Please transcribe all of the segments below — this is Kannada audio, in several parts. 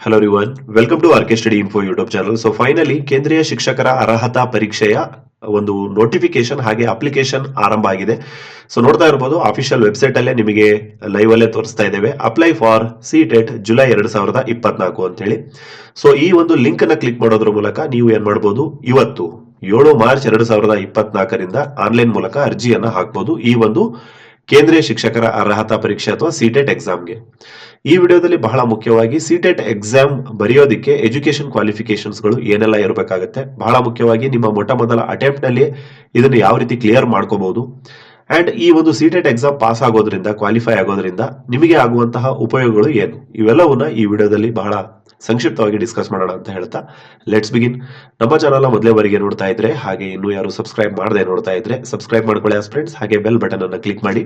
Hello ರಿವನ್ welcome to RK study info YouTube channel so finally ಕೇಂದ್ರೀಯ ಶಿಕ್ಷಕರ ಅರ್ಹತಾ ಪರೀಕ್ಷೆಯ ಒಂದು ನೋಟಿಫಿಕೇಶನ್ ಹಾಗೆ ಅಪ್ಲಿಕೇಶನ್ ಆರಂಭ ಆಗಿದೆ. ಸೊ ನೋಡ್ತಾ ಇರಬಹುದು ಅಫಿಷಿಯಲ್ ವೆಬ್ಸೈಟ್ ಅಲ್ಲೇ ನಿಮಗೆ ಲೈವ್ ಅಲ್ಲೇ ತೋರಿಸ್ತಾ ಇದ್ದೇವೆ. Apply for C TET July ಎರಡ್ ಸಾವಿರದ ಇಪ್ಪತ್ನಾಲ್ಕು ಅಂತ ಹೇಳಿ ಸೊ ಈ ಒಂದು ಲಿಂಕ್ ಅನ್ನ ಕ್ಲಿಕ್ ಮಾಡೋದ್ರ ಮೂಲಕ ನೀವು ಏನ್ ಮಾಡಬಹುದು ಇವತ್ತು ಏಳು ಮಾರ್ಚ್ ಎರಡ್ ಸಾವಿರದ ಇಪ್ಪತ್ನಾಲ್ಕರಿಂದ ಆನ್ಲೈನ್ ಮೂಲಕ ಅರ್ಜಿಯನ್ನ ಹಾಕಬಹುದು ಈ ಒಂದು ಕೇಂದ್ರೀಯ ಶಿಕ್ಷಕರ ಅರ್ಹತಾ ಪರೀಕ್ಷೆ ಅಥವಾ ಸಿ ಟೆಟ್ ಎಕ್ಸಾಮ್ಗೆ ಈ ವಿಡಿಯೋದಲ್ಲಿ ಬಹಳ ಮುಖ್ಯವಾಗಿ ಸಿಟೆಟ್ ಎಕ್ಸಾಮ್ ಬರೆಯೋದಕ್ಕೆ ಎಜುಕೇಶನ್ ಕ್ವಾಲಿಫಿಕೇಶನ್ಸ್ಗಳು ಏನೆಲ್ಲ ಇರಬೇಕಾಗುತ್ತೆ. ಬಹಳ ಮುಖ್ಯವಾಗಿ ನಿಮ್ಮ ಮೊಟ್ಟ ಮೊದಲ ಅಟೆಂಪ್ಟ್ನಲ್ಲಿ ಇದನ್ನು ಯಾವ ರೀತಿ ಕ್ಲಿಯರ್ ಮಾಡ್ಕೋಬಹುದು ಅಂಡ್ ಈ ಒಂದು ಸಿಟೆಟ್ ಎಕ್ಸಾಮ್ ಪಾಸ್ ಆಗೋದ್ರಿಂದ ಕ್ವಾಲಿಫೈ ಆಗೋದ್ರಿಂದ ನಿಮಗೆ ಆಗುವಂತಹ ಉಪಯೋಗಗಳು ಏನು? ಇವೆಲ್ಲವನ್ನ ಈ ವಿಡಿಯೋದಲ್ಲಿ ಬಹಳ ಸಂಕ್ಷಿಪ್ತವಾಗಿ ಡಿಸ್ಕಸ್ ಮಾಡೋಣ ಅಂತ ಹೇಳ್ತಾ ಲೆಟ್ಸ್ ಬಿಗಿನ್ ನಮ್ಮ ಚಾನಲ್ ಬಾರಿಗೆ ನೋಡ್ತಾ ಇದ್ರೆ, ಹಾಗೆ ಇನ್ನೂ ಯಾರು ಸಬ್ಸ್ಕ್ರೈಬ್ ಮಾಡದೆ ನೋಡ್ತಾ ಇದ್ರೆ ಸಬ್ಸ್ಕ್ರೈಬ್ ಮಾಡ್ಕೊಳ್ಳಿ ಆ ಫ್ರೆಂಡ್ಸ್ ಹಾಗೆ ಬೆಲ್ ಬಟನ್ ಅನ್ನು ಕ್ಲಿಕ್ ಮಾಡಿ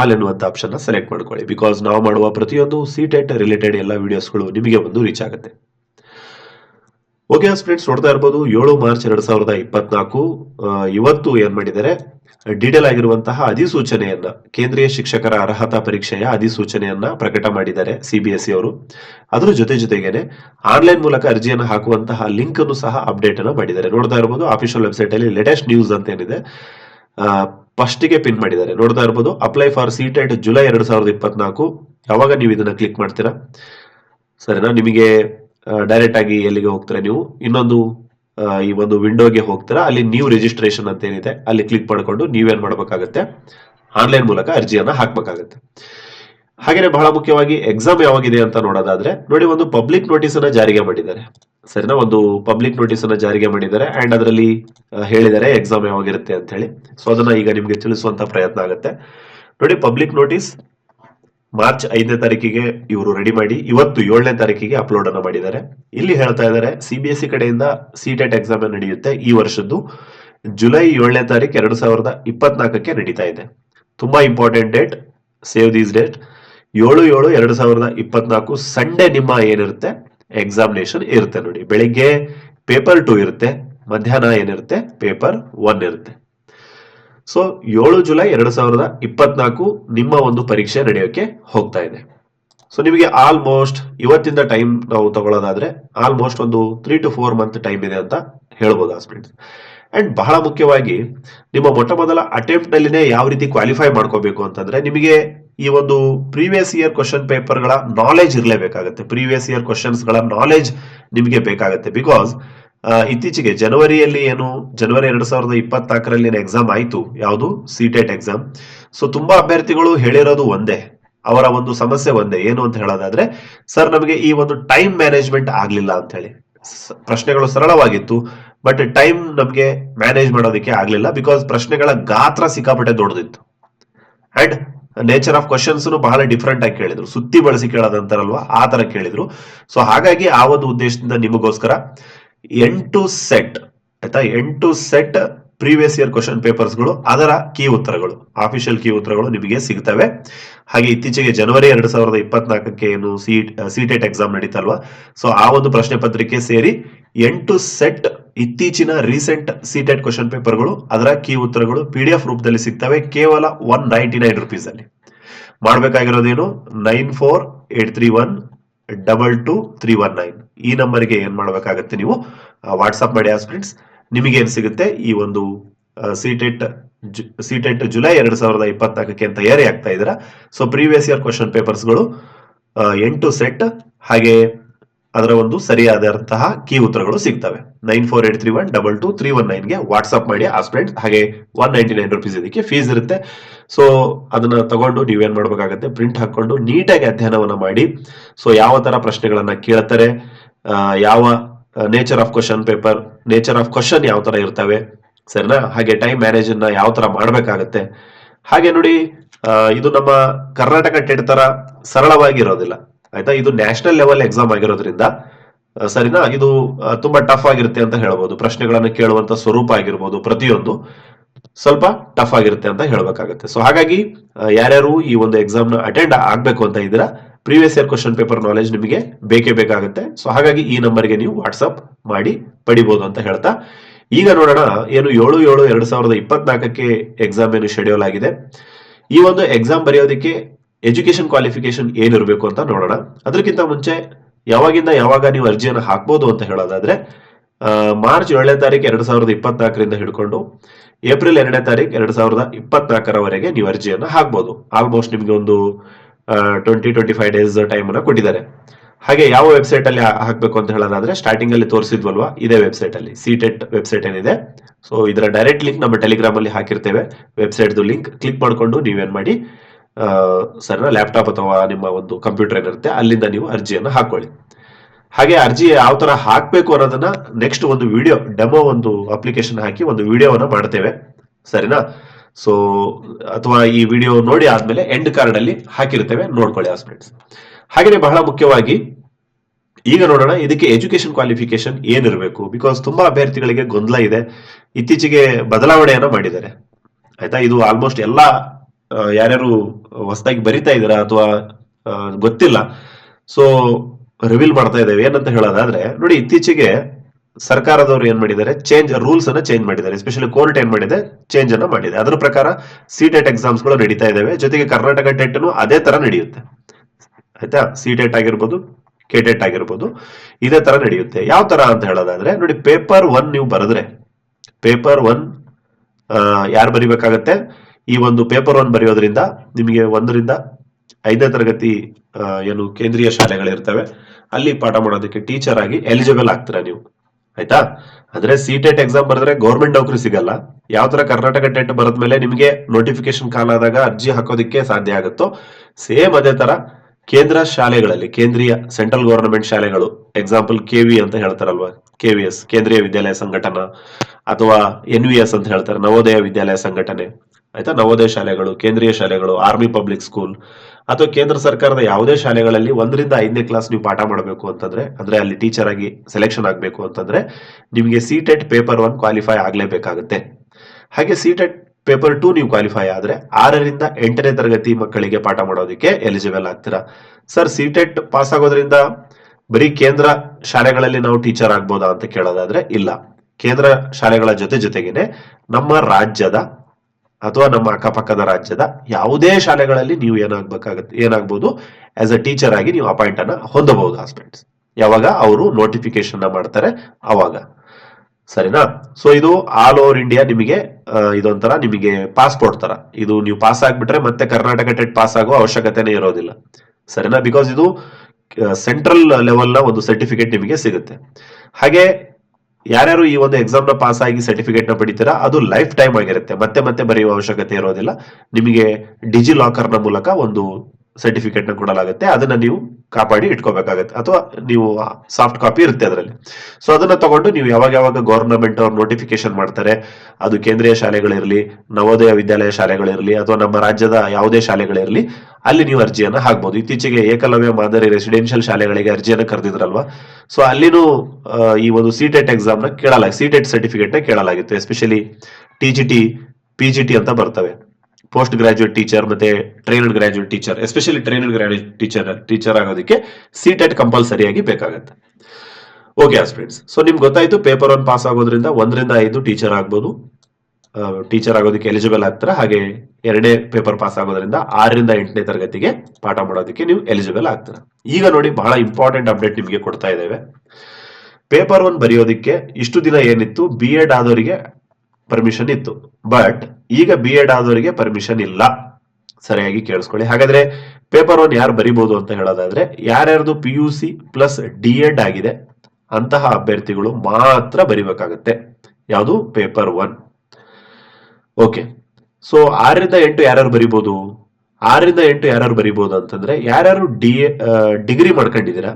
ಆಲ್ ಎನ್ನುವಂತ ಆಪ್ಷನ್ ಸೆಲೆಕ್ಟ್ ಮಾಡ್ಕೊಳ್ಳಿ. ಬಿಕಾಸ್ ನಾವು ಮಾಡುವ ಪ್ರತಿಯೊಂದು ಸಿಟೆಟ್ ರಿಲೇಟೆಡ್ ಎಲ್ಲ ವಿಡಿಯೋಸ್ಗಳು ನಿಮಗೆ ಬಂದು ರೀಚ್ ಆಗುತ್ತೆ. ಓಕೆ ಫ್ರೆಂಡ್ಸ್ ನೋಡ್ತಾ ಇರ್ಬೋದು, ಏಳು ಮಾರ್ಚ್ ಎರಡ್ ಸಾವಿರದ ಇಪ್ಪತ್ನಾಲ್ಕು ಇವತ್ತು ಏನ್ ಮಾಡಿದ್ದಾರೆ? ಡೀಟೇಲ್ ಆಗಿರುವಂತಹ ಅಧಿಸೂಚನೆಯನ್ನ, ಕೇಂದ್ರೀಯ ಶಿಕ್ಷಕರ ಅರ್ಹತಾ ಪರೀಕ್ಷೆಯ ಅಧಿಸೂಚನೆಯನ್ನ ಪ್ರಕಟ ಮಾಡಿದ್ದಾರೆ ಸಿಬಿಎಸ್ಇ ಅವರು. ಅದರ ಜೊತೆ ಜೊತೆಗೇನೆ, ಆನ್ಲೈನ್ ಮೂಲಕ ಅರ್ಜಿಯನ್ನು ಹಾಕುವಂತಹ ಲಿಂಕ್ ಅನ್ನು ಸಹ ಅಪ್ಡೇಟ್ ಅನ್ನು ಮಾಡಿದ್ದಾರೆ. ನೋಡ್ತಾ ಇರಬಹುದು ಅಫಿಷಿಯಲ್ ವೆಬ್ಸೈಟ್ ಅಲ್ಲಿ ಲೇಟೆಸ್ಟ್ ನ್ಯೂಸ್ ಅಂತ ಏನಿದೆ ಫಸ್ಟ್ಗೆ ಪಿನ್ ಮಾಡಿದ್ದಾರೆ. ನೋಡ್ತಾ ಇರಬಹುದು ಅಪ್ಲೈ ಫಾರ್ ಸೀಟೆಟ್ ಜುಲೈ ಎರಡ್ ಸಾವಿರದ ಇಪ್ಪತ್ನಾಲ್ಕು. ಯಾವಾಗ ನೀವು ಇದನ್ನ ಕ್ಲಿಕ್ ಮಾಡ್ತೀರಾ? ಸರಿನಾ? ನಿಮಗೆ ಡೈರೆಕ್ಟ್ ಆಗಿ ಎಲ್ಲಿಗೆ ಹೋಗ್ತೀರಾ ನೀವು? ಇನ್ನೊಂದು ಈ ಒಂದು ವಿಂಡೋಗೆ ಹೋಗ್ತೀರಾ? ಅಲ್ಲಿ ನ್ಯೂ ರಿಜಿಸ್ಟ್ರೇಷನ್ ಅಂತ ಏನಿದೆ, ಅಲ್ಲಿ ಕ್ಲಿಕ್ ಮಾಡಿಕೊಂಡು ನೀವೇನ್ ಮಾಡ್ಬೇಕಾಗತ್ತೆ? ಆನ್ಲೈನ್ ಮೂಲಕ ಅರ್ಜಿಯನ್ನ ಹಾಕ್ಬೇಕಾಗತ್ತೆ. ಹಾಗೇನೆ ಬಹಳ ಮುಖ್ಯವಾಗಿ ಎಕ್ಸಾಮ್ ಯಾವಾಗಿದೆ ಅಂತ ನೋಡೋದಾದ್ರೆ, ನೋಡಿ ಒಂದು ಪಬ್ಲಿಕ್ ನೋಟಿಸ್ ಅನ್ನ ಜಾರಿಗೆ ಮಾಡಿದ್ದಾರೆ. ಸರಿನಾ? ಒಂದು ಪಬ್ಲಿಕ್ ನೋಟಿಸ್ ಅನ್ನ ಜಾರಿಗೆ ಮಾಡಿದ್ದಾರೆ ಅಂಡ್ ಅದರಲ್ಲಿ ಹೇಳಿದ್ದಾರೆ ಎಕ್ಸಾಮ್ ಯಾವಾಗಿರುತ್ತೆ ಅಂತ ಹೇಳಿ. ಸೊ ಅದನ್ನ ಈಗ ನಿಮ್ಗೆ ತಿಳಿಸುವಂತ ಪ್ರಯತ್ನ ಆಗುತ್ತೆ. ನೋಡಿ ಪಬ್ಲಿಕ್ ನೋಟಿಸ್ ಮಾರ್ಚ್ ಐದನೇ ತಾರೀಕಿಗೆ ಇವರು ರೆಡಿ ಮಾಡಿ, ಇವತ್ತು ಏಳನೇ ತಾರೀಕಿಗೆ ಅಪ್ಲೋಡ್ ಅನ್ನ ಮಾಡಿದ್ದಾರೆ. ಇಲ್ಲಿ ಹೇಳ್ತಾ ಇದ್ದಾರೆ ಸಿಬಿಎಸ್ಇ ಕಡೆಯಿಂದ ಸಿಟೆಟ್ ಎಕ್ಸಾಮ್ ನಡೆಯುತ್ತೆ ಈ ವರ್ಷದ್ದು. ಜುಲೈ ಏಳನೇ ತಾರೀಕು ಎರಡು ಸಾವಿರದ ಇಪ್ಪತ್ನಾಲ್ಕಕ್ಕೆ ನಡೀತಾ ಇದೆ. ತುಂಬಾ important date save these date ಏಳು ಏಳು ಎರಡು ಸಾವಿರದ ಇಪ್ಪತ್ನಾಲ್ಕು ಸಂಡೇ ನಿಮ್ಮ ಏನಿರುತ್ತೆ ಎಕ್ಸಾಮಿನೇಷನ್ ಇರುತ್ತೆ ನೋಡಿ. ಬೆಳಿಗ್ಗೆ ಪೇಪರ್ ಟೂ ಇರುತ್ತೆ, ಮಧ್ಯಾಹ್ನ ಏನಿರುತ್ತೆ ಪೇಪರ್ ಒನ್ ಇರುತ್ತೆ. ಸೊ ಏಳು ಜುಲೈ ಎರಡ್ ಸಾವಿರದ ಇಪ್ಪತ್ನಾಲ್ಕು ನಿಮ್ಮ ಒಂದು ಪರೀಕ್ಷೆ ನಡೆಯೋಕೆ ಹೋಗ್ತಾ ಇದೆ. ಸೊ ನಿಮಗೆ ಆಲ್ಮೋಸ್ಟ್ ಇವತ್ತಿಂದ ಟೈಮ್ ನಾವು ತಗೊಳ್ಳೋದಾದ್ರೆ ಆಲ್ಮೋಸ್ಟ್ ಒಂದು three to four month time ಇದೆ ಅಂತ ಹೇಳ್ಬೋದು ಸ್ಟೂಡೆಂಟ್ಸ್ ಅಂಡ್ ಬಹಳ ಮುಖ್ಯವಾಗಿ ನಿಮ್ಮ ಮೊಟ್ಟ ಮೊದಲ ಅಟೆಂಪ್ಟ್ ಯಾವ ರೀತಿ ಕ್ವಾಲಿಫೈ ಮಾಡ್ಕೋಬೇಕು ಅಂತಂದ್ರೆ ನಿಮಗೆ ಈ ಒಂದು ಪ್ರೀವಿಯಸ್ ಇಯರ್ ಕ್ವಶನ್ ಪೇಪರ್ಗಳ ನಾಲೆಜ್ ಇರಲೇಬೇಕಾಗುತ್ತೆ. ಪ್ರೀವಿಯಸ್ ಇಯರ್ಗಳ ನಾಲೆಜ್ ನಿಮಗೆ ಬೇಕಾಗುತ್ತೆ. ಬಿಕಾಸ್ ಇತ್ತೀಚೆಗೆ ಜನವರಿಯಲ್ಲಿ ಏನು, ಜನವರಿ ಎರಡ್ ಸಾವಿರದ ಇಪ್ಪತ್ನಾಲ್ಕರಲ್ಲಿ ಎಕ್ಸಾಮ್ ಆಯ್ತು, ಯಾವುದು? ಸಿಟೆಟ್ ಎಕ್ಸಾಮ್ ಸೊ ತುಂಬಾ ಅಭ್ಯರ್ಥಿಗಳು ಹೇಳಿರೋದು ಒಂದೇ, ಅವರ ಒಂದು ಸಮಸ್ಯೆ ಒಂದೇ. ಏನು ಅಂತ ಹೇಳೋದಾದ್ರೆ, ಸರ್, ನಮಗೆ ಈ ಒಂದು ಟೈಮ್ ಮ್ಯಾನೇಜ್ಮೆಂಟ್ ಆಗ್ಲಿಲ್ಲ ಅಂತ ಹೇಳಿ. ಪ್ರಶ್ನೆಗಳು ಸರಳವಾಗಿತ್ತು ಬಟ್ ಟೈಮ್ ನಮಗೆ ಮ್ಯಾನೇಜ್ ಮಾಡೋದಕ್ಕೆ ಆಗ್ಲಿಲ್ಲ ಬಿಕಾಸ್ ಪ್ರಶ್ನೆಗಳ ಗಾತ್ರ ಸಿಕ್ಕಾಪಟ್ಟೆ ದೊಡ್ಡದಿತ್ತು. ಅಂಡ್ ನೇಚರ್ ಆಫ್ ಕ್ವಶನ್ಸ್ ಬಹಳ ಡಿಫ್ರೆಂಟ್ ಆಗಿ ಕೇಳಿದ್ರು. ಸುತ್ತಿ ಬಳಸಿ ಕೇಳೋದಂತಾರಲ್ವಾ? ಆ ತರ ಕೇಳಿದ್ರು. ಸೊ ಹಾಗಾಗಿ ಆ ಒಂದು ಉದ್ದೇಶದಿಂದ ನಿಮಗೋಸ್ಕರ ಎಂಟು ಸೆಟ್, ಆಯ್ತಾ? ಎಂಟು ಸೆಟ್ ಪ್ರೀವಿಯಸ್ ಇಯರ್ ಕ್ವಶನ್ ಪೇಪರ್ಸ್ಗಳು, ಅದರ ಕೀ ಉತ್ತರಗಳು, ಆಫಿಷಿಯಲ್ ಕೀ ಉತ್ತರಗಳು ನಿಮಗೆ ಸಿಗ್ತವೆ. ಹಾಗೆ ಇತ್ತೀಚೆಗೆ ಜನವರಿ ಎರಡ್ ಸಾವಿರದ ಇಪ್ಪತ್ನಾಲ್ಕಕ್ಕೆ ಏನು ಸಿ ಸಿಟೆಟ್ ಎಕ್ಸಾಮ್ ನಡೀತಲ್ವಾ? ಸೊ ಆ ಒಂದು ಪ್ರಶ್ನೆ ಪತ್ರಿಕೆ ಸೇರಿ ಎಂಟು ಸೆಟ್ ಇತ್ತೀಚಿನ ರೀಸೆಂಟ್ ಸಿಟೆಟ್ ಕ್ವಶನ್ ಪೇಪರ್ಗಳು, ಅದರ ಕೀ ಉತ್ತರಗಳು ಪಿ ಡಿ ಎಫ್ ರೂಪದಲ್ಲಿ ಸಿಗ್ತವೆ, ಕೇವಲ ಒನ್ ನೈಂಟಿ ನೈನ್ ರುಪೀಸ್ ಅಲ್ಲಿ. ಮಾಡಬೇಕಾಗಿರೋದೇನು? Nine four eight three one double two three one nine ಈ ನಂಬರ್ಗೆ ಏನ್ ಮಾಡಬೇಕಾಗತ್ತೆ ನೀವು ವಾಟ್ಸಪ್ ಮಾಡಿ ಫ್ರೆಂಡ್ಸ್ ನಿಮಗೆ ಏನ್ ಸಿಗುತ್ತೆ? ಈ ಒಂದು ಸಿಟೆಟ್ ಸಿಟೆಟ್ ಜುಲೈ ಎರಡ್ ಸಾವಿರದ ಇಪ್ಪತ್ನಾಲ್ಕಕ್ಕೆ ತಯಾರಿ ಆಗ್ತಾ ಇದ್ದೀರಾ. ಸೊ ಪ್ರೀವಿಯಸ್ ಇಯರ್ ಕ್ವಶನ್ ಪೇಪರ್ಸ್ಗಳು ಎಂಟು ಸೆಟ್ ಹಾಗೆ ಅದರ ಒಂದು ಸರಿಯಾದಂತಹ ಕೀ ಉತ್ತರಗಳು ಸಿಗ್ತವೆ. Nine four eight three one double two three one ನೈನ್ಗೆ WhatsApp ಮಾಡಿ ಆಸ್ಪಿರೆಂಟ್ ಹಾಗೆ ಒನ್ ನೈಂಟಿ ನೈನ್ ರುಪೀಸ್ ಇದಕ್ಕೆ ಫೀಸ್ ಇರುತ್ತೆ. ಸೊ ಅದನ್ನ ತಗೊಂಡು ನೀವೇನ್ ಮಾಡಬೇಕಾಗುತ್ತೆ? ಪ್ರಿಂಟ್ ಹಾಕೊಂಡು ನೀಟಾಗಿ ಅಧ್ಯಯನವನ್ನ ಮಾಡಿ. ಸೊ ಯಾವ ತರ ಪ್ರಶ್ನೆಗಳನ್ನ ಕೇಳ್ತಾರೆ ಯಾವ nature of question paper nature of question ಯಾವ ತರ ಇರ್ತವೆ, ಸರಿನಾ? ಹಾಗೆ ಟೈಮ್ ಮ್ಯಾನೇಜ್ ಅನ್ನ ಯಾವ ತರ ಮಾಡಬೇಕಾಗತ್ತೆ? ಹಾಗೆ ನೋಡಿ ಇದು ನಮ್ಮ ಕರ್ನಾಟಕ ಟೆಟ್ ತರ ಸರಳವಾಗಿರೋದಿಲ್ಲ. ಆಯ್ತಾ? ಇದು ನ್ಯಾಷನಲ್ ಲೆವೆಲ್ ಎಕ್ಸಾಮ್ ಆಗಿರೋದ್ರಿಂದ ಸರಿನಾ? ಇದು ತುಂಬಾ ಟಫ್ ಆಗಿರುತ್ತೆ ಅಂತ ಹೇಳ್ಬೋದು. ಪ್ರಶ್ನೆಗಳನ್ನು ಕೇಳುವಂತ ಸ್ವರೂಪ ಆಗಿರ್ಬೋದು, ಪ್ರತಿಯೊಂದು ಸ್ವಲ್ಪ ಟಫ್ ಆಗಿರುತ್ತೆ ಅಂತ ಹೇಳಬೇಕಾಗುತ್ತೆ. ಸೊ ಹಾಗಾಗಿ ಯಾರ್ಯಾರು ಈ ಒಂದು ಎಕ್ಸಾಮ್ನ ಅಟೆಂಡ್ ಆಗ್ಬೇಕು ಅಂತ ಇದ್ದೀರಾ previous year question paper knowledge ನಿಮಗೆ ಬೇಕೇ ಬೇಕಾಗುತ್ತೆ. ಸೊ ಹಾಗಾಗಿ ಈ ನಂಬರ್ಗೆ ನೀವು ವಾಟ್ಸಪ್ ಮಾಡಿ ಪಡಿಬಹುದು ಅಂತ ಹೇಳ್ತಾ. ಈಗ ನೋಡೋಣ, ಏನು ಏಳು ಏಳು ಎರಡ್ ಸಾವಿರದ ಇಪ್ಪತ್ನಾಲ್ಕಕ್ಕೆ ಎಕ್ಸಾಮ್ ಏನು ಶೆಡ್ಯೂಲ್ ಆಗಿದೆ. ಈ ಒಂದು ಎಕ್ಸಾಮ್ ಬರೆಯೋದಕ್ಕೆ ಎಜುಕೇಶನ್ ಕ್ವಾಲಿಫಿಕೇಶನ್ ಏನಿರಬೇಕು ಅಂತ ನೋಡೋಣ. ಅದಕ್ಕಿಂತ ಮುಂಚೆ ಯಾವಾಗಿಂದ ಯಾವಾಗ ನೀವು ಅರ್ಜಿಯನ್ನು ಹಾಕ್ಬೋದು ಅಂತ ಹೇಳೋದಾದ್ರೆ ಮಾರ್ಚ್ ಏಳನೇ ತಾರೀಕು ಎರಡ್ ಸಾವಿರದ ಇಪ್ಪತ್ನಾಲ್ಕರಿಂದ ಹಿಡ್ಕೊಂಡು ಏಪ್ರಿಲ್ ಎರಡನೇ ತಾರೀಕು ಎರಡ್ ಸಾವಿರದ ಇಪ್ಪತ್ನಾಲ್ಕರವರೆಗೆ ನೀವು ಅರ್ಜಿಯನ್ನು ಹಾಕ್ಬೋದು. ಆಲ್ಮೋಸ್ಟ್ ನಿಮಗೆ ಒಂದು twenty twenty five days time ಅನ್ನ ಕೊಟ್ಟಿದ್ದಾರೆ. ಹಾಗೆ ಯಾವ ವೆಬ್ಸೈಟ್ ಅಲ್ಲಿ ಹಾಕಬೇಕು ಅಂತ ಹೇಳೋದಾದ್ರೆ ಸ್ಟಾರ್ಟಿಂಗ್ ಅಲ್ಲಿ ತೋರಿಸಿದ್ವಲ್ವಾ, ಇದೇ ವೆಬ್ಸೈಟ್ ಅಲ್ಲಿ ಸಿಟೆಟ್ ವೆಬ್ಸೈಟ್ ಏನಿದೆ. ಸೊ ಇದರ ಡೈರೆಕ್ಟ್ ಲಿಂಕ್ ನಮ್ಮ ಟೆಲಿಗ್ರಾಮ್ ಅಲ್ಲಿ ಹಾಕಿರ್ತೇವೆ. ವೆಬ್ಸೈಟ್ ಲಿಂಕ್ ಕ್ಲಿಕ್ ಮಾಡಿಕೊಂಡು ನೀವೇನ್ ಮಾಡಿ ಸರಿನಾ ಲ್ಯಾಪ್ಟಾಪ್ ಅಥವಾ ನಿಮ್ಮ ಒಂದು ಕಂಪ್ಯೂಟರ್ ಏನಿರುತ್ತೆ, ಅಲ್ಲಿಂದ ನೀವು ಅರ್ಜಿಯನ್ನು ಹಾಕೊಳ್ಳಿ. ಹಾಗೆ ಅರ್ಜಿ ಯಾವ ತರ ಹಾಕ್ಬೇಕು ಅನ್ನೋದನ್ನ ನೆಕ್ಸ್ಟ್ ಒಂದು ವಿಡಿಯೋ ಡೆಮೋ ಒಂದು ಅಪ್ಲಿಕೇಶನ್ ಹಾಕಿ ಒಂದು ವಿಡಿಯೋವನ್ನ ಮಾಡ್ತೇವೆ. ಸರಿನಾ? ಸೊ ಅಥವಾ ಈ ವಿಡಿಯೋ ನೋಡಿ ಆದ್ಮೇಲೆ ಎಂಡ್ ಕಾರ್ಡ್ ಅಲ್ಲಿ ಹಾಕಿರ್ತೇವೆ. ನೋಡ್ಕೊಳ್ಳಿ ಆಸ್ಪೆಕ್ಟ್ಸ್ ಹಾಗೆಯೇ ಬಹಳ ಮುಖ್ಯವಾಗಿ ಈಗ ನೋಡೋಣ, ಇದಕ್ಕೆ ಎಜುಕೇಶನ್ ಕ್ವಾಲಿಫಿಕೇಶನ್ ಏನಿರಬೇಕು? ಬಿಕಾಸ್ ತುಂಬಾ ಅಭ್ಯರ್ಥಿಗಳಿಗೆ ಗೊಂದಲ ಇದೆ. ಇತ್ತೀಚೆಗೆ ಬದಲಾವಣೆಯನ್ನ ಮಾಡಿದ್ದಾರೆ. ಆಯ್ತಾ? ಇದು ಆಲ್ಮೋಸ್ಟ್ ಎಲ್ಲ ಯಾರ್ಯಾರು ಹೊಸದಾಗಿ ಬರಿತಾ ಇದ್ದೀರಾ ಅಥವಾ ಗೊತ್ತಿಲ್ಲ. ಸೊ ರಿವೀಲ್ ಮಾಡ್ತಾ ಇದ್ದೇವೆ. ಏನಂತ ಹೇಳೋದಾದ್ರೆ, ನೋಡಿ, ಇತ್ತೀಚೆಗೆ ಸರ್ಕಾರದವರು ಏನ್ ಮಾಡಿದ್ದಾರೆ? ಚೇಂಜ್ ರೂಲ್ಸ್ ಅನ್ನ ಚೇಂಜ್ ಮಾಡಿದ್ದಾರೆ. ಎಸ್ಪೆಷಲಿ ಕೋರ್ಟ್ ಏನ್ ಮಾಡಿದೆ? ಚೇಂಜ್ ಅನ್ನ ಮಾಡಿದೆ. ಅದರ ಪ್ರಕಾರ ಸಿಟೆಟ್ ಎಕ್ಸಾಮ್ಸ್ಗಳು ನಡೀತಾ ಇದಾವೆ ಜೊತೆಗೆ ಕರ್ನಾಟಕ ಟೆಟ್ ಅದೇ ತರ ನಡೆಯುತ್ತೆ. ಆಯ್ತಾ? ಸಿಟೆಟ್ ಆಗಿರ್ಬೋದು ಕೆಟೆಟ್ ಆಗಿರ್ಬೋದು, ಇದೇ ತರ ನಡೆಯುತ್ತೆ. ಯಾವ ತರ ಅಂತ ಹೇಳೋದಾದ್ರೆ, ನೋಡಿ ಪೇಪರ್ ಒನ್ ನೀವು ಬರೆದ್ರೆ ಪೇಪರ್ ಒನ್ ಯಾರು ಬರಿಬೇಕಾಗತ್ತೆ? ಈ ಒಂದು ಪೇಪರ್ ಒನ್ ಬರೆಯೋದ್ರಿಂದ ನಿಮಗೆ ಒಂದರಿಂದ ಐದನೇ ತರಗತಿ ಏನು ಕೇಂದ್ರೀಯ ಶಾಲೆಗಳಿರ್ತವೆ ಅಲ್ಲಿ ಪಾಠ ಮಾಡೋದಕ್ಕೆ ಟೀಚರ್ ಆಗಿ ಎಲಿಜಿಬಲ್ ಆಗ್ತೀರಾ ನೀವು? ಆಯ್ತಾ? ಅಂದ್ರೆ ಸಿ ಟೆಟ್ ಎಕ್ಸಾಮ್ ಬರೆದ್ರೆ ಗೌರ್ಮೆಂಟ್ ನೌಕರಿ ಸಿಗಲ್ಲ. ಯಾವ ತರ ಕರ್ನಾಟಕ ಟೆಟ್ ಬರೆದ್ಮೇಲೆ ನಿಮಗೆ ನೋಟಿಫಿಕೇಶನ್ ಕಾಲ್ ಆದಾಗ ಅರ್ಜಿ ಹಾಕೋದಕ್ಕೆ ಸಾಧ್ಯ ಆಗುತ್ತೋ ಸೇಮ್ ಅದೇ ತರ ಕೇಂದ್ರ ಶಾಲೆಗಳಲ್ಲಿ, ಕೇಂದ್ರೀಯ ಸೆಂಟ್ರಲ್ ಗವರ್ನಮೆಂಟ್ ಶಾಲೆಗಳು ಎಕ್ಸಾಂಪಲ್ ಕೆವಿ ಅಂತ ಹೇಳ್ತಾರಲ್ವಾ? ಕೆ ವಿ ಎಸ್ ಕೇಂದ್ರೀಯ ವಿದ್ಯಾಲಯ ಸಂಘಟನಾ ಅಥವಾ ಎನ್ ವಿ ಎಸ್ ಅಂತ ಹೇಳ್ತಾರೆ, ನವೋದಯ ವಿದ್ಯಾಲಯ ಸಂಘಟನೆ. ಆಯ್ತಾ? ನವೋದಯ ಶಾಲೆಗಳು, ಕೇಂದ್ರೀಯ ಶಾಲೆಗಳು ಆರ್ಮಿ ಪಬ್ಲಿಕ್ ಸ್ಕೂಲ್ ಅಥವಾ ಕೇಂದ್ರ ಸರ್ಕಾರದ ಯಾವುದೇ ಶಾಲೆಗಳಲ್ಲಿ ಒಂದರಿಂದ ಐದನೇ ಕ್ಲಾಸ್ ನೀವು ಪಾಠ ಮಾಡಬೇಕು ಅಂತಂದ್ರೆ, ಅಂದ್ರೆ ಅಲ್ಲಿ ಟೀಚರ್ ಆಗಿ ಸೆಲೆಕ್ಷನ್ ಆಗಬೇಕು ಅಂತಂದ್ರೆ ನಿಮಗೆ C TET paper one qualify ಆಗಲೇಬೇಕಾಗುತ್ತೆ. ಹಾಗೆ ಸಿ ಟೆಟ್ ಪೇಪರ್ ಟೂ ನೀವು ಕ್ವಾಲಿಫೈ ಆದ್ರೆ ಆರರಿಂದ ಎಂಟನೇ ತರಗತಿ ಮಕ್ಕಳಿಗೆ ಪಾಠ ಮಾಡೋದಕ್ಕೆ ಎಲಿಜಿಬಲ್ ಆಗ್ತೀರಾ? ಸರ್ ಸಿ ಟೆಟ್ ಪಾಸ್ ಆಗೋದ್ರಿಂದ ಬರೀ ಕೇಂದ್ರ ಶಾಲೆಗಳಲ್ಲಿ ನಾವು ಟೀಚರ್ ಆಗ್ಬೋದಾ ಅಂತ ಕೇಳೋದಾದ್ರೆ ಇಲ್ಲ. ಕೇಂದ್ರ ಶಾಲೆಗಳ ಜೊತೆ ಜೊತೆಗೇನೆ ನಮ್ಮ ರಾಜ್ಯದ ಅಥವಾ ನಮ್ಮ ಅಕ್ಕಪಕ್ಕದ ರಾಜ್ಯದ ಯಾವುದೇ ಶಾಲೆಗಳಲ್ಲಿ ನೀವು ಏನಾಗ್ಬೇಕಾಗತ್ತೆ ಏನಾಗ್ಬೋದು ಆಸ್ ಅ ಟೀಚರ್ ಆಗಿ ನೀವು ಅಪಾಯಿಂಟ್ ಅನ್ನ ಹೊಂದಬಹುದು ಹಾಸ್ಪಿಟಲ್ಸ್ ಯಾವಾಗ? ಅವರು ನೋಟಿಫಿಕೇಶನ್ ಮಾಡ್ತಾರೆ ಅವಾಗ. ಸರಿನಾ? ಸೊ ಇದು ಆಲ್ ಓವರ್ ಇಂಡಿಯಾ ನಿಮಗೆ ಆ, ಇದೊಂಥರ ನಿಮಗೆ ಪಾಸ್ಪೋರ್ಟ್ ತರ. ಇದು ನೀವು ಪಾಸ್ ಆಗ್ಬಿಟ್ರೆ ಮತ್ತೆ ಕರ್ನಾಟಕ ಟೆಟ್ ಪಾಸ್ ಆಗೋ ಅವಶ್ಯಕತೆನೇ ಇರೋದಿಲ್ಲ. ಸರಿನಾ? ಬಿಕಾಸ್ ಇದು ಸೆಂಟ್ರಲ್ ಲೆವೆಲ್ನ ಒಂದು ಸರ್ಟಿಫಿಕೇಟ್ ನಿಮಗೆ ಸಿಗುತ್ತೆ. ಹಾಗೆ ಯಾರ್ಯಾರು ಈ ಒಂದು ಎಕ್ಸಾಮ್ನ ಪಾಸ್ ಆಗಿ ಸರ್ಟಿಫಿಕೇಟ್ನ ಪಡಿತೀರಾ, ಅದು ಲೈಫ್ ಟೈಮ್ ಆಗಿರುತ್ತೆ. ಮತ್ತೆ ಮತ್ತೆ ಬರೆಯುವ ಅವಶ್ಯಕತೆ ಇರೋದಿಲ್ಲ. ನಿಮಗೆ ಡಿಜಿ ಲಾಕರ್ನ ಮೂಲಕ ಒಂದು ಸರ್ಟಿಫಿಕೇಟ್ನ ಕೊಡಲಾಗುತ್ತೆ. ಅದನ್ನ ನೀವು ಕಾಪಾಡಿ ಇಟ್ಕೋಬೇಕಾಗತ್ತೆ. ಅಥವಾ ನೀವು ಸಾಫ್ಟ್ ಕಾಪಿ ಇರುತ್ತೆ ಅದರಲ್ಲಿ. ಸೊ ಅದನ್ನ ತಗೊಂಡು ನೀವು ಯಾವಾಗ ಯಾವಾಗ ಗವರ್ನಮೆಂಟ್ ಅವ್ರು ನೋಟಿಫಿಕೇಶನ್ ಮಾಡ್ತಾರೆ, ಅದು ಕೇಂದ್ರೀಯ ಶಾಲೆಗಳಿರಲಿ, ನವೋದಯ ವಿದ್ಯಾಲಯ ಶಾಲೆಗಳಿರಲಿ, ಅಥವಾ ನಮ್ಮ ರಾಜ್ಯದ ಯಾವುದೇ ಶಾಲೆಗಳಿರಲಿ, ಅಲ್ಲಿ ನೀವು ಅರ್ಜಿಯನ್ನು ಹಾಕ್ಬೋದು. ಇತ್ತೀಚೆಗೆ ಏಕಲವ್ಯ ಮಾದರಿ ರೆಸಿಡೆನ್ಷಿಯಲ್ ಶಾಲೆಗಳಿಗೆ ಅರ್ಜಿಯನ್ನು ಕರೆದಿದ್ರಲ್ವಾ? ಸೊ ಅಲ್ಲಿನೂ ಈ ಒಂದು ಸಿಟೆಟ್ ಎಕ್ಸಾಮ್ನ ಕೇಳಲಾಗ ಸಿಟೆಟ್ ಸರ್ಟಿಫಿಕೇಟ್ನ ಕೇಳಲಾಗಿತ್ತು. Especially T G T P ಅಂತ ಬರ್ತವೆ. ಪೋಸ್ಟ್ ಗ್ರಾಜುಯೇಟ್ ಟೀಚರ್ ಮತ್ತೆ trained graduate teacher especially trained graduate teacher teacher ಆಗೋದಕ್ಕೆ ಸಿಟೆಟ್ ಕಂಪಲ್ಸರಿಯಾಗಿ ಬೇಕಾಗುತ್ತೆ. ಓಕೆ ಫ್ರೆಂಡ್ಸ್ ಸೊ ನಿಮ್ಗೆ ಗೊತ್ತಾಯ್ತು ಪೇಪರ್ ಒನ್ ಪಾಸ್ ಆಗೋದ್ರಿಂದ ಒಂದರಿಂದ ಐದು ಟೀಚರ್ ಆಗ್ಬೋದು. ಟೀಚರ್ ಆಗೋದಕ್ಕೆ ಎಲಿಜಿಬಲ್ ಆಗ್ತಾರೆ. ಹಾಗೆ ಎರಡೇ ಪೇಪರ್ ಪಾಸ್ ಆಗೋದ್ರಿಂದ ಆರರಿಂದ ಎಂಟನೇ ತರಗತಿಗೆ ಪಾಠ ಮಾಡೋದಕ್ಕೆ ನೀವು ಎಲಿಜಿಬಲ್ ಆಗ್ತೀರ. ಈಗ ನೋಡಿ, ಬಹಳ ಇಂಪಾರ್ಟೆಂಟ್ ಅಪ್ಡೇಟ್ ನಿಮಗೆ ಕೊಡ್ತಾ ಇದ್ದೇವೆ. ಪೇಪರ್ ಒನ್ ಬರೆಯೋದಕ್ಕೆ ಇಷ್ಟು ದಿನ ಏನಿತ್ತು? ಬಿ ಎಡ್ ಆದವರಿಗೆ ಪರ್ಮಿಷನ್ ಇತ್ತು. ಬಟ್ ಈಗ ಬಿ ಎಡ್ ಆದವರಿಗೆ ಪರ್ಮಿಷನ್ ಇಲ್ಲ. ಸರಿಯಾಗಿ ಕೇಳಿಸ್ಕೊಳ್ಳಿ. ಹಾಗಾದ್ರೆ ಪೇಪರ್ ಒನ್ ಯಾರು ಬರಿಬಹುದು ಅಂತ ಹೇಳೋದಾದ್ರೆ ಯಾರ್ಯಾರ್ದು P U C plus D Ed ಆಗಿದೆ ಅಂತಹ ಅಭ್ಯರ್ಥಿಗಳು ಮಾತ್ರ ಬರಿಬೇಕಾಗತ್ತೆ. ಯಾವುದು? ಪೇಪರ್ ಒನ್ ಓಕೆ ಸೊ ಆರರಿಂದ ಎಂಟು ಯಾರ್ಯಾರು ಬರಿಬೋದು? ಆರರಿಂದ ಎಂಟು ಯಾರ್ಯಾರು ಬರಿಬೋದು ಅಂತಂದ್ರೆ ಯಾರ್ಯಾರು ಡಿ ಡಿಗ್ರಿ ಮಾಡ್ಕೊಂಡಿದ್ದೀರಾ?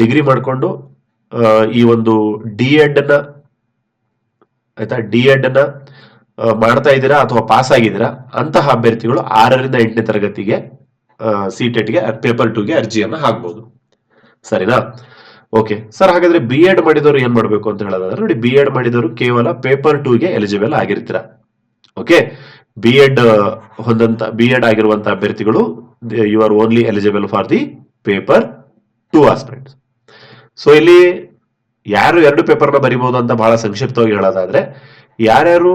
ಡಿಗ್ರಿ ಮಾಡಿಕೊಂಡು ಈ ಒಂದು ಡಿ ಎಡ್ನ ಆಯ್ತಾ? ಡಿ ಎಡ್ ಅನ್ನ ಮಾಡ್ತಾ ಇದ್ದೀರಾ ಅಥವಾ ಪಾಸ್ ಆಗಿದ್ದೀರಾ? ಅಂತಹ ಅಭ್ಯರ್ಥಿಗಳು ಆರರಿಂದ ಎಂಟನೇ ತರಗತಿಗೆ ಸಿ ಟೆಟ್ಗೆ ಪೇಪರ್ ಟೂಗೆ ಅರ್ಜಿಯನ್ನು ಹಾಕ್ಬೋದು. ಸರಿನಾ? ಓಕೆ ಸರ್ ಹಾಗಾದ್ರೆ ಬಿ ಎಡ್ ಮಾಡಿದವರು ಏನ್ ಮಾಡಬೇಕು ಅಂತ ಹೇಳೋದಾದ್ರೆ ನೋಡಿ ಬಿ ಎಡ್ ಮಾಡಿದವರು ಕೇವಲ ಪೇಪರ್ ಟೂಗೆ ಎಲಿಜಿಬಲ್ ಆಗಿರ್ತೀರಾ? ಓಕೆ ಬಿ ಎಡ್ ಹೊಂದಂತ ಬಿ ಎಡ್ ಆಗಿರುವಂತ ಅಭ್ಯರ್ಥಿಗಳು you are only eligible for the paper two aspects so ಇಲ್ಲಿ ಯಾರು ಎರಡು ಪೇಪರ್ನ ಬರಿಬಹುದು ಅಂತ ಬಹಳ ಸಂಕ್ಷಿಪ್ತವಾಗಿ ಹೇಳೋದಾದ್ರೆ, ಯಾರ್ಯಾರು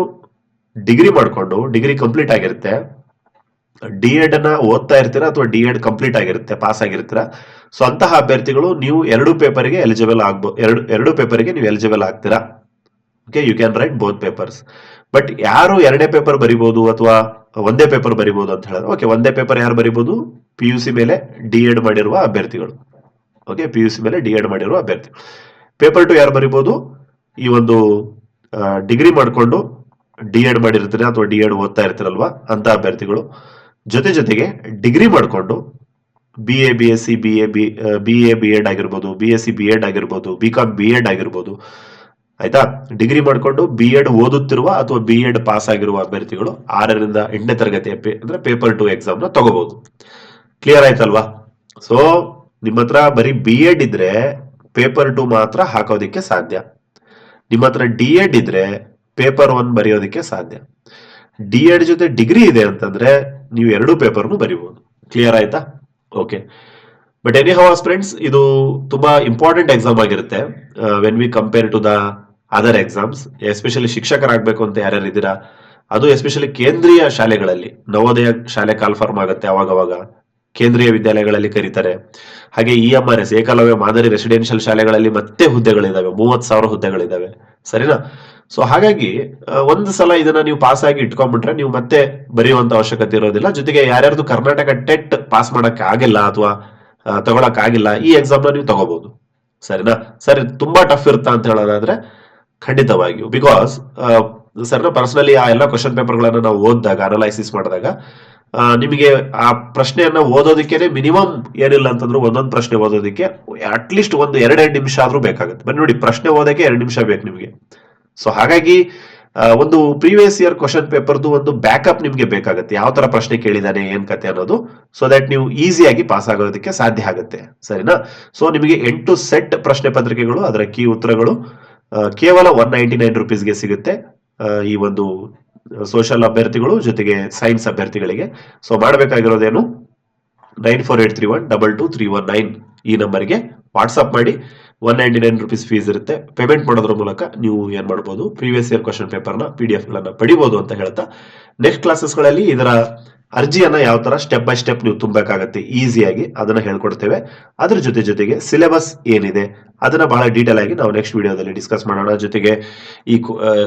ಡಿಗ್ರಿ ಮಾಡಿಕೊಂಡು, ಡಿಗ್ರಿ ಕಂಪ್ಲೀಟ್ ಆಗಿರುತ್ತೆ, ಡಿ ಎಡ್ ಅನ್ನ ಓದ್ತಾ ಇರ್ತೀರಾ ಅಥವಾ ಡಿ ಎಡ್ ಕಂಪ್ಲೀಟ್ ಆಗಿರುತ್ತೆ, ಪಾಸ್ ಆಗಿರ್ತೀರಾ? ಸೊ ಅಂತಹ ಅಭ್ಯರ್ಥಿಗಳು ನೀವು ಎರಡು ಪೇಪರ್ಗೆ ಎಲಿಜಿಬಲ್ ಆಗ್ಬೋದು ಎರಡು ಎರಡು ಪೇಪರ್ಗೆ ನೀವು ಎಲಿಜಿಬಲ್ ಆಗ್ತೀರಾ? Okay you can write both papers but ಯಾರು ಎರಡೇ ಪೇಪರ್ ಬರಿಬಹುದು ಅಥವಾ ಒಂದೇ ಪೇಪರ್ ಬರಿಬಹುದು ಅಂತ ಹೇಳಿದ್ರೆ ಓಕೆ ಒಂದೇ ಪೇಪರ್ ಯಾರು ಬರಿಬಹುದು ಪಿ ಯು ಸಿ ಮೇಲೆ ಡಿ ಎಡ್ ಮಾಡಿರುವ ಅಭ್ಯರ್ಥಿಗಳು. ಓಕೆ ಪಿ ಯು ಸಿ ಮೇಲೆ ಡಿ ಎಡ್ ಮಾಡಿರುವ ಅಭ್ಯರ್ಥಿ ಪೇಪರ್ ಟು ಯಾರು ಬರಿಬೋದು? ಈ ಒಂದು ಡಿಗ್ರಿ ಮಾಡಿಕೊಂಡು ಡಿ ಎಡ್ ಮಾಡಿರ್ತೀರ ಅಥವಾ ಡಿ ಎಡ್ ಓದ್ತಾ ಇರ್ತೀರಲ್ವಾ? ಅಂತ ಅಭ್ಯರ್ಥಿಗಳು. ಜೊತೆ ಜೊತೆಗೆ ಡಿಗ್ರಿ ಮಾಡಿಕೊಂಡು B A B S C B A B B A B Ed ಆಗಿರ್ಬೋದು B S C B Ed ಆಗಿರ್ಬೋದು ಬಿ ಕಾಮ್ ಬಿ ಎಡ್ ಆಗಿರ್ಬೋದು, ಆಯ್ತಾ? ಡಿಗ್ರಿ ಮಾಡಿಕೊಂಡು ಬಿ ಎಡ್ ಓದುತ್ತಿರುವ ಅಥವಾ ಬಿ ಎಡ್ ಪಾಸ್ ಆಗಿರುವ ಅಭ್ಯರ್ಥಿಗಳು ಆರರಿಂದ ಎಂಟನೇ ತರಗತಿಯ ಅಂದ್ರೆ ಪೇಪರ್ ಟು ಎಕ್ಸಾಮ್ನ ತಗೋಬಹುದು ಕ್ಲಿಯರ್ ಆಯ್ತಲ್ವಾ? ಸೊ ನಿಮ್ಮ ಹತ್ರ ಬರೀ ಬಿ ಎಡ್ ಇದ್ರೆ ಪೇಪರ್ ಟು ಮಾತ್ರ ಹಾಕೋದಿಕ್ಕೆ ಸಾಧ್ಯ. ನಿಮ್ಮ ಹತ್ರ ಡಿ ಎಡ್ ಇದ್ರೆ ಪೇಪರ್ ಒನ್ ಬರೆಯೋದಿಕ್ಕೆ ಸಾಧ್ಯ. ಡಿ ಎಡ್ ಜೊತೆ ಡಿಗ್ರಿ ಇದೆ ಅಂತಂದ್ರೆ ನೀವು ಎರಡೂ ಪೇಪರ್ನು ಬರಿಬಹುದು ಕ್ಲಿಯರ್ ಆಯ್ತಾ? Okay but any house friends ಇದು ತುಂಬಾ ಇಂಪಾರ್ಟೆಂಟ್ ಎಕ್ಸಾಮ್ ಆಗಿರುತ್ತೆ. When we compare to the other exams especially ಶಿಕ್ಷಕರಾಗಬೇಕು ಅಂತ ಯಾರ್ಯಾರು ಇದ್ದೀರಾ, ಅದು ಎಸ್ಪೆಷಲಿ ಕೇಂದ್ರೀಯ ಶಾಲೆಗಳಲ್ಲಿ, ನವೋದಯ ಶಾಲೆ ಕಾಲ್ಫಾರ್ಮ್ ಆಗುತ್ತೆ ಅವಾಗವಾಗ. ಕೇಂದ್ರೀಯ ವಿದ್ಯಾಲಯಗಳಲ್ಲಿ ಕರೀತಾರೆ. ಹಾಗೆ E M R S Eklavya ಮಾದರಿ ರೆಸಿಡೆನ್ಷಿಯಲ್ ಶಾಲೆಗಳಲ್ಲಿ ಮತ್ತೆ ಹುದ್ದೆಗಳಿದಾವೆ ಮೂವತ್ ಸಾವಿರ ಹುದ್ದೆಗಳಿದಾವೆ ಸರಿನಾ? ಸೊ ಹಾಗಾಗಿ ಒಂದು ಸಲ ಇದನ್ನ ನೀವು ಪಾಸ್ ಆಗಿ ಇಟ್ಕೊಂಡ್ಬಿಟ್ರೆ ನೀವು ಮತ್ತೆ ಬರೆಯುವಂತ ಅವಶ್ಯಕತೆ ಇರೋದಿಲ್ಲ. ಜೊತೆಗೆ ಯಾರ್ಯಾರ್ದು ಕರ್ನಾಟಕ ಟೆಟ್ ಪಾಸ್ ಮಾಡಕ್ ಆಗಿಲ್ಲ ಅಥವಾ ತಗೊಳಕ್ ಆಗಿಲ್ಲ, ಈ ಎಕ್ಸಾಮ್ನ ನೀವು ತಗೋಬಹುದು ಸರಿನಾ? ಸರಿ, ತುಂಬಾ ಟಫ್ ಇರುತ್ತಾ ಅಂತ ಹೇಳೋದಾದ್ರೆ, ಖಂಡಿತವಾಗಿಯೂ. ಬಿಕಾಸ್ ಸರ್ ಪರ್ಸನಲಿ ಆ ಎಲ್ಲ ಕ್ವಶನ್ ಪೇಪರ್ಗಳನ್ನ ನಾವು ಓದಿದಾಗ ಅನಲೈಸಿಸ್ ಮಾಡಿದಾಗ ನಿಮಗೆ ಆ ಪ್ರಶ್ನೆಯನ್ನ ಓದೋದಕ್ಕೇನೆ ಮಿನಿಮಮ್ ಏನಿಲ್ಲ ಅಂತಂದ್ರು ಒಂದೊಂದು ಪ್ರಶ್ನೆ ಓದೋದಕ್ಕೆ ಅಟ್ಲೀಸ್ಟ್ ಒಂದು ಎರಡೆರಡು ನಿಮಿಷ ಆದ್ರೂ ಬೇಕಾಗುತ್ತೆ. ಬನ್ನಿ ನೋಡಿ, ಪ್ರಶ್ನೆ ಓದಕ್ಕೆ ಎರಡು ನಿಮಿಷ ಬೇಕು ನಿಮಗೆ. ಸೊ ಹಾಗಾಗಿ ಒಂದು ಪ್ರೀವಿಯಸ್ ಇಯರ್ ಕ್ವಶನ್ ಪೇಪರ್ದು ಒಂದು ಬ್ಯಾಕಪ್ ನಿಮಗೆ ಬೇಕಾಗುತ್ತೆ. ಯಾವ ತರ ಪ್ರಶ್ನೆ ಕೇಳಿದಾನೆ, ಏನ್ ಕತೆ ಅನ್ನೋದು ಸೊ ದಟ್ ನೀವು ಈಸಿಯಾಗಿ ಪಾಸ್ ಆಗೋದಕ್ಕೆ ಸಾಧ್ಯ ಆಗುತ್ತೆ. ಸರಿನಾ? ಸೊ ನಿಮಗೆ ಎಂಟು ಸೆಟ್ ಪ್ರಶ್ನೆ ಪತ್ರಿಕೆಗಳು, ಅದರ ಕೀ ಉತ್ತರಗಳು ಕೇವಲ ಒನ್ ನೈಂಟಿ ನೈನ್ ರುಪೀಸ್ಗೆ ಸಿಗುತ್ತೆ. ಈ ಒಂದು ಸೋಷಲ್ ಅಭ್ಯರ್ಥಿಗಳು ಜೊತೆಗೆ ಸೈನ್ಸ್ ಅಭ್ಯರ್ಥಿಗಳಿಗೆ. So ಮಾಡಬೇಕಾಗಿರೋದೇನು? Nine four eight three one double two three one nine ಈ ನಂಬರ್ಗೆ ವಾಟ್ಸಪ್ ಮಾಡಿ. One ninety nine rupees fees ಇರುತ್ತೆ. ಪೇಮೆಂಟ್ ಮಾಡೋದ್ರ ಮೂಲಕ ನೀವು ಏನ್ ಮಾಡ್ಬೋದು? ಪ್ರೀವಿಯಸ್ ಇಯರ್ ಕ್ವಶನ್ ಪೇಪರ್ನ ಪಿ ಡಿ ಎಫ್ ಗಳನ್ನ ಅಂತ ಹೇಳ್ತಾ. ನೆಕ್ಸ್ಟ್ ಕ್ಲಾಸಸ್ಗಳಲ್ಲಿ ಇದರ ಅರ್ಜಿಯನ್ನ ಯಾವ ತರ ಸ್ಟೆಪ್ ಬೈ ಸ್ಟೆಪ್ ನೀವು ತುಂಬಬೇಕಾಗತ್ತೆ ಈಸಿಯಾಗಿ ಅದನ್ನ ಹೇಳ್ಕೊಡ್ತೇವೆ. ಅದ್ರ ಜೊತೆ ಜೊತೆಗೆ ಸಿಲೆಬಸ್ ಏನಿದೆ, ಅದನ್ನ ಬಹಳ ಡೀಟೇಲ್ ಆಗಿ ನಾವು ನೆಕ್ಸ್ಟ್ ವಿಡಿಯೋದಲ್ಲಿ ಡಿಸ್ಕಸ್ ಮಾಡೋಣ. ಜೊತೆಗೆ ಈ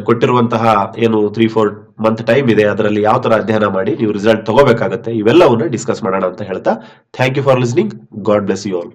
ಕೊಟ್ಟಿರುವಂತಹ ಏನು ತ್ರೀ ಫೋರ್ ಮಂತ್ ಟೈಮ್ ಇದೆ, ಅದರಲ್ಲಿ ಯಾವ ತರ ಅಧ್ಯಯನ ಮಾಡಿ ನೀವು ರಿಸಲ್ಟ್ ತಗೋಬೇಕಾಗತ್ತೆ, ಇವೆಲ್ಲವನ್ನು ಡಿಸ್ಕಸ್ ಮಾಡೋಣ ಅಂತ ಹೇಳ್ತಾ thank you for listening god bless you all